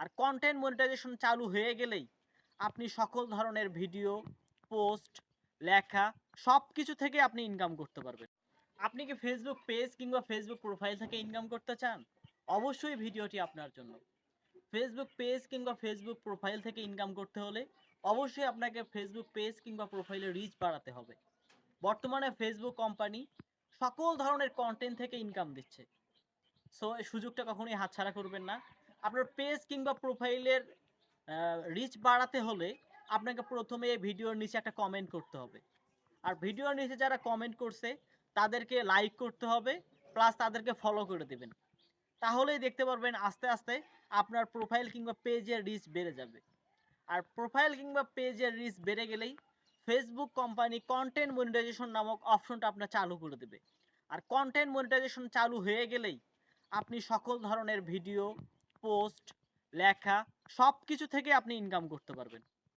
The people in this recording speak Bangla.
আর কন্টেন্ট মনিটাইজেশন চালু হয়ে গেলেই আপনি সকল ধরনের ভিডিও পোস্ট লেখা সব কিছু থেকে আপনি ইনকাম করতে পারবেন। আপনি কি ফেসবুক পেজ কিংবা ফেসবুক প্রোফাইল থেকে ইনকাম করতে চান? অবশ্যই ভিডিওটি আপনার জন্য। ফেসবুক পেজ কিংবা ফেসবুক প্রোফাইল থেকে ইনকাম করতে হলে অবশ্যই আপনাকে ফেসবুক পেজ কিংবা প্রোফাইলে রিচ বাড়াতে হবে। বর্তমানে ফেসবুক কোম্পানি সকল ধরনের কন্টেন্ট থেকে ইনকাম দিচ্ছে। সো এই সুযোগটা কখনোই হাতছাড়া করবেন না। আপনার পেজ কিংবা প্রোফাইলের রিচ বাড়াতে হলে আপনাকে প্রথমে এই ভিডিওর নিচে একটা কমেন্ট করতে হবে। আর ভিডিওর নিচে যারা কমেন্ট করছে, তাদেরকে লাইক করতে হবে প্লাস তাদেরকে ফলো করে দেবেন। তাহলেই দেখতে পারবেন আস্তে আস্তে আপনার প্রোফাইল কিংবা পেজের রিচ বেড়ে যাবে। আর প্রোফাইল কিংবা পেজের রিচ বেড়ে গেলেই ফেসবুক কোম্পানি কন্টেন্ট মনিটাইজেশন নামক অপশনটা আপনার চালু করে দেবে। আর কন্টেন্ট মনিটাইজেশন চালু হয়ে গেলেই আপনি সকল ধরনের ভিডিও পোস্ট লেখা সব কিছু থেকে আপনি ইনকাম করতে পারবেন।